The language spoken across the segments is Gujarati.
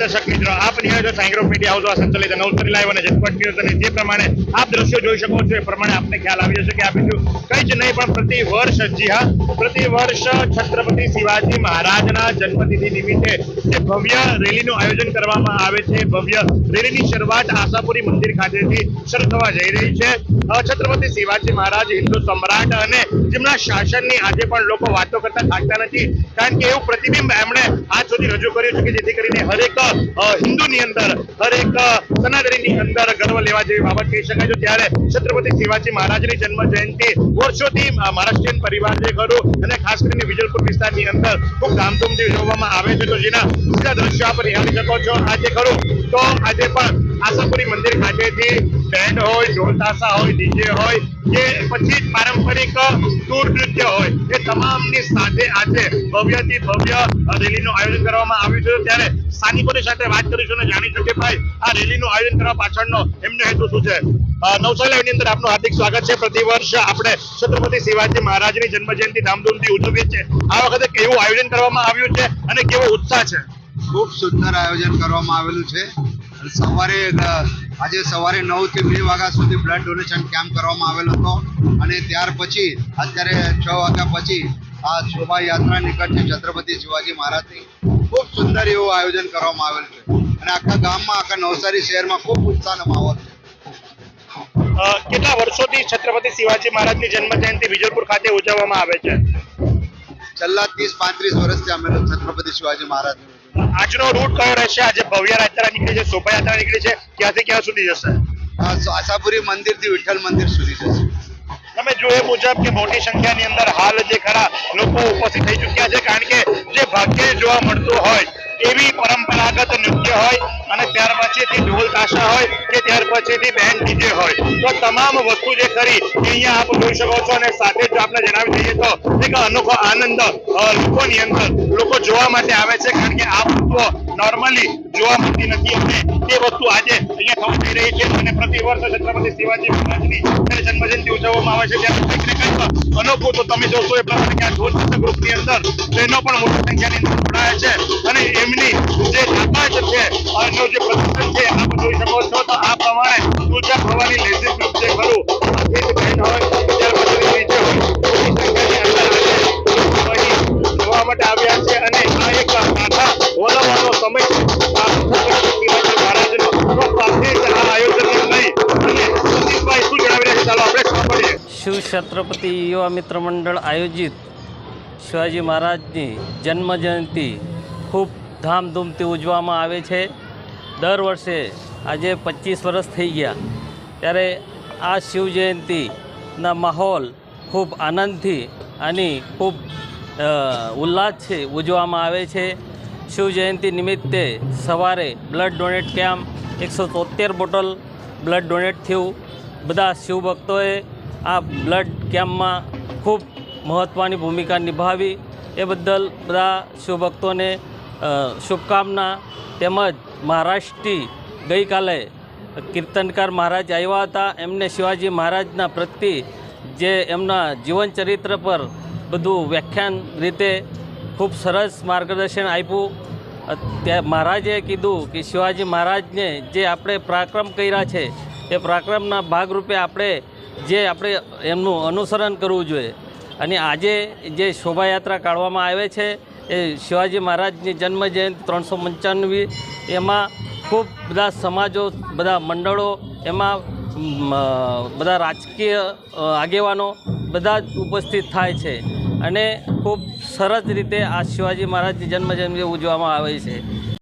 દર્શક મિત્રો, આપ નિહાળો છો સાંગ્રો મીડિયા હાઉસ સંચાલિત નવતરી લાઈવ અને ઝટપટ ન્યૂઝ. અને જે પ્રમાણે આપ દ્રશ્યો જોઈ શકો છો, એ પ્રમાણે આપને ખ્યાલ આવી જશે કે આ કંઈ જ નહીં, પણ પ્રતિ વર્ષ, જી હા, પ્રતિ વર્ષ છત્રપતિ શિવાજી મહારાજના જન્મતિથિ નિમિત્તે જે ભવ્ય રેલીનું આયોજન કરવામાં આવે છે. ભવ્ય રેલીની શરૂઆત આશાપુરી મંદિર ખાતેથી શરૂ થવા જઈ રહી છે. છત્રપતિ શિવાજી મહારાજ હિન્દુ સમ્રાટ અને જેમના શાસનની આજે પણ લોકો વાતો કરતા થાકતા નથી, કારણ કે એવું પ્રતિબિંબ એમણે આજ સુધી રજૂ કર્યું છે કે જેથી કરીને હરેક હિન્દુની અંદર હરેક સનાતનીની અંદર ગર્વ લેવા જેવી બાબત કહી શકાય. છે ત્યારે છત્રપતિ શિવાજી મહારાજની જન્મ જયંતિ વર્ષોથી મહારાષ્ટ્રીયન પરિવાર જે ખરું અને ખાસ કરીને વિજલપુર વિસ્તારની અંદર ખૂબ ધામધૂમથી ઉજવવામાં આવે છે. તો જેના દ્રશ્યો આપ નિહાળી શકો છો. આજે ખરું તો આજે પણ આશાપુરી મંદિર ખાતેથી બેન્ડ હોય ઢોલ હોય ડીજે હોય કે પછી પારંપરિક ટૂર નૃત્ય હોય એ તમામની સાથે આજે ભવ્યથી ભવ્ય રેલીનું આયોજન કરવામાં આવ્યું છે. ત્યારે સ્થાનિકોની સાથે વાત કરીશું અને જાણીશું કે ભાઈ આ રેલીનું આયોજન કરવા પાછળનો એમનો હેતુ શું છે? અ, અંદર આપનું હાર્દિક સ્વાગત છે. પ્રતિવર્ષ આપણે છત્રપતિ શિવાજી મહારાજની જન્મ જયંતિ ધામધૂમથી ઉજવીએ છીએ. આ વખતે કેવું આયોજન કરવામાં આવ્યું છે અને કેવો ઉત્સાહ છે? ખૂબ સુંદર આયોજન કરવામાં આવેલું છે. સવારે આજે સવારે નવથી બે વાગ્યા સુધી બ્લડ ડોનેશન કેમ્પ કરવામાં આવેલો હતો. અને ત્યાર પછી અત્યારે છ વાગ્યા પછી આ શોભાયાત્રા નીકળશે છત્રપતિ શિવાજી મહારાજની ખૂબ સુંદર એવું આયોજન કરવામાં આવેલું છે. અને આખા ગામમાં આખા નવસારી શહેરમાં ખૂબ ઉત્સાહનો માહોલ છે. કેટલા વર્ષોથી છત્રપતિ શિવાજી મહારાજની જન્મ જયંતિ વિજયપુર ખાતે ઉજવવામાં આવે છે? છેલ્લા ત્રીસ પાંત્રીસ વર્ષથી અમે છત્રપતિ શિવાજી મહારાજ આજનો રૂટ કયો રહેશે? આજે ભવ્ય યાત્રા નીકળી છે શોભાયાત્રા નીકળી છે ક્યાંથી ક્યાં સુધી જશે? આશાપુરી મંદિરથી વિઠ્ઠલ મંદિર સુધી જશે. તમે જોયે મુજબ કે મોટી સંખ્યાની અંદર હાલ જે ખરા લોકો ઉપસ્થિત થઈ ચૂક્યા છે કારણ કે જે ભાગ્યે જોવા મળતું હોય એવી પરંપરાગત નૃત્ય હોય પછીથી ઢોલ તાશા હોય કે ત્યાર પછીથી બેન્ડ ડીજે હોય. તો તમામ વસ્તુ જે કરી, અહીંયા આપ જોઈ શકો છો અને સાથે જ આપણે જણાવી દઈએ તો, એક અનોખો આનંદ લોકોની અંદર. લોકો જોવા માટે આવે છે કારણ કે આ વસ્તુઓ નોર્મલી જોવા મળતી નથી. અને તે વસ્તુ આજે અહીંયા થવા જઈ રહી છે અને પ્રતિ વર્ષ છત્રપતિ શિવાજી મહારાજની જન્મજયંતિ ઉજવવામાં આવે છે. ત્યારે કંઈક તો તમે જોશો એ પ્રમાણે આ ઢોલ ગ્રુપની અંદર બહેનો પણ મોટી સંખ્યાની અંદર જોડાયા છે અને એમની જે તાકાત છે જે પ્રદર્શન છે, આપ જોઈ શકો છો તો આ પ્રમાણે તુલજા ભવાની લેઝિમ ગ્રુપ ખરું શિવ છત્રપતિ યુવા મિત્ર મંડળ આયોજિત શિવાજી મહારાજની જન્મ જયંતિ ખૂબ ધામધૂમથી ઉજવવામાં આવે છે. દર વર્ષે આજે પચીસ વર્ષ થઈ ગયા. ત્યારે આ શિવ જયંતિના માહોલ ખૂબ આનંદથી અને ખૂબ ઉલ્લાસ ઉલ્લાસથી ઉજવવામાં આવે છે. શિવ જયંતિ નિમિત્તે સવારે બ્લડ ડોનેટ કેમ્પ એકસો તોતેર બોટલ બ્લડ ડોનેટ થયું. બધા શિવભક્તોએ આ બ્લડ કેમ્પમાં ખૂબ મહત્ત્વની ભૂમિકા નિભાવી. એ બદલ બધા શિવભક્તોને શુભકામના તેમજ મહારાષ્ટ્રથી ગઈકાલે કીર્તનકાર મહારાજ આવ્યા હતા. એમને શિવાજી મહારાજના પ્રત્યે જે એમના જીવન ચરિત્ર પર બધું વ્યાખ્યાન રીતે ખૂબ સરસ માર્ગદર્શન આપ્યું. મહારાજે કીધું કે શિવાજી મહારાજને જે આપણે પરાક્રમ કર્યા છે એ પરાક્રમના ભાગરૂપે આપણે જે આપણે એમનું અનુસરણ કરવું જોઈએ. અને આજે જે શોભાયાત્રા કાઢવામાં આવે છે, એ શિવાજી મહારાજની જન્મ ત્રણસો પંચાણવી, એમાં ખૂબ બધા સમાજો, બધા મંડળો, એમાં બધા રાજકીય આગેવાનો બધા જ ઉપસ્થિત થાય છે. અને ખૂબ સરસ રીતે આ શિવાજી મહારાજની જન્મ ઉજવવામાં આવે છે.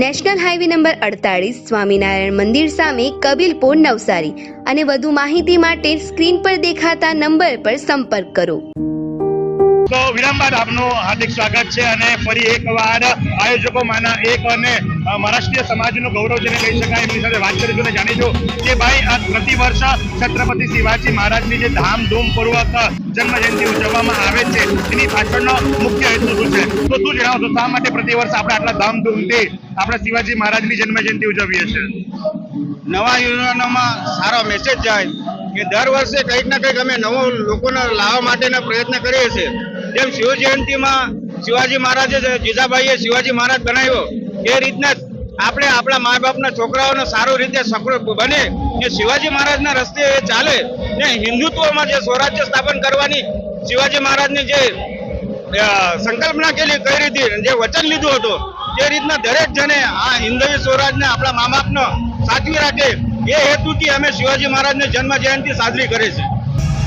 નેશનલ હાઈવે નંબર અડતાળીસ સ્વામિનારાયણ મંદિર સામે કબીલપુર નવસારી અને વધુ માહિતી માટે સ્ક્રીન પર દેખાતા નંબર પર સંપર્ક કરો. તો વિરામ બાદ આપનું હાર્દિક સ્વાગત છે અને ફરી એકવાર આયોજકોમાંના એક અને મહારાષ્ટ્રીય સમાજનું ગૌરવ જેને કહી શકાય, એમની સાથે વાત કરીશું અને જાણીશું કે ભાઈ, આ પ્રતિવર્ષ છત્રપતિ શિવાજી મહારાજની જે ધામધૂમપૂર્વક જન્મ જયંતિ ઉજવવામાં આવે છે, એની પાછળનો મુખ્ય હેતુ શું છે? તો શું જણાવશો? શા માટે પ્રતિવર્ષ આપણે આટલા ધામધૂમથી આપણે શિવાજી મહારાજની જન્મ ઉજવીએ છીએ. નવા યુવાનોમાં સારો મેસેજ જાય કે દર વર્ષે કંઈક ના કંઈક અમે નવો લોકોને લાવવા માટેના પ્રયત્ન કરીએ છીએ. જેમ શિવ શિવાજી મહારાજે જીજાભાઈએ શિવાજી મહારાજ બનાવ્યો, એ રીતના આપણે આપણા મા બાપના છોકરાઓને સારું રીતે સફળ બને કે શિવાજી મહારાજના રસ્તે એ ચાલે. ને હિન્દુત્વમાં જે સ્વરાજ્ય સ્થાપન કરવાની શિવાજી મહારાજની જે સંકલ્પના કેલી કઈ રીતે, જે વચન લીધું હતું તે રીતના દરેક જણે આ હિન્દવી સ્વરાજને આપણા મા બાપનો સાચવી રાખે એ હેતુથી અમે શિવાજી મહારાજને જન્મ જયંતિ સાજરી કરે છે.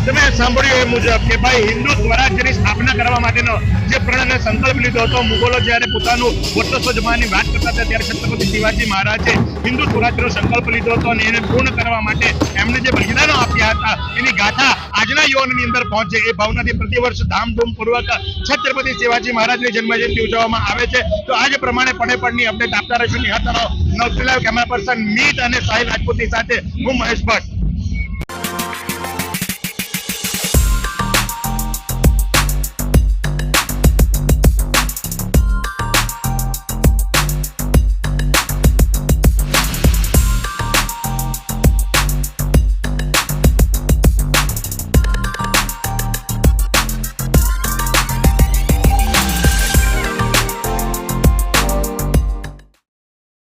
તમે સાંભળ્યું એ મુજબ કે ભાઈ હિન્દુ સ્વરાજ્યની માટેનો જે પ્રણ અને સંકલ્પ લીધો હતો, મુગલો જ્યારે પોતાનું વર્ચસ્વ જમાની વાત કરતા હતા, ત્યારે છત્રપતિ શિવાજી મહારાજે હિન્દુ સ્વરાજ્યનો સંકલ્પ લીધો હતો અને એને પૂર્ણ કરવા માટે એમને જે બલિદાનો આપ્યા હતા, એની ગાથા આજના યુવાનની અંદર પહોંચે. એ ભાવનાથી પ્રતિવર્ષ ધામધૂમપૂર્વક છત્રપતિ શિવાજી મહારાજની જન્મજયંતિ ઉજવવામાં આવે છે. તો આજ પ્રમાણે પડે પડની અપડેટ આપતા રહીશું. નિહાળતા રહો. નવસીલાવ કેમેરા પર્સન મીત અને સાહિલ રાજપૂતની સાથે હું મહેશ ભટ્ટ.